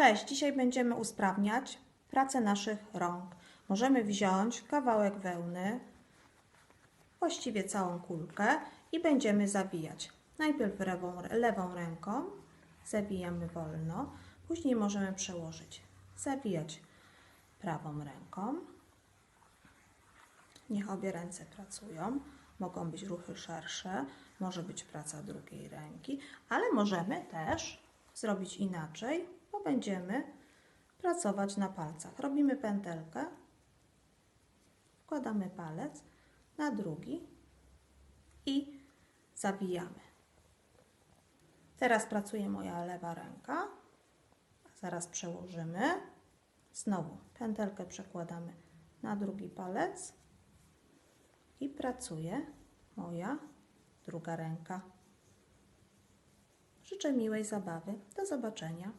Cześć, dzisiaj będziemy usprawniać pracę naszych rąk. Możemy wziąć kawałek wełny, właściwie całą kulkę i będziemy zabijać. Najpierw lewą, lewą ręką zabijamy wolno, później możemy przełożyć, zabijać prawą ręką. Niech obie ręce pracują. Mogą być ruchy szersze, może być praca drugiej ręki, ale możemy też zrobić inaczej, będziemy pracować na palcach. Robimy pętelkę, wkładamy palec na drugi i zabijamy. Teraz pracuje moja lewa ręka. Zaraz przełożymy. Znowu pętelkę przekładamy na drugi palec i pracuje moja druga ręka. Życzę miłej zabawy. Do zobaczenia.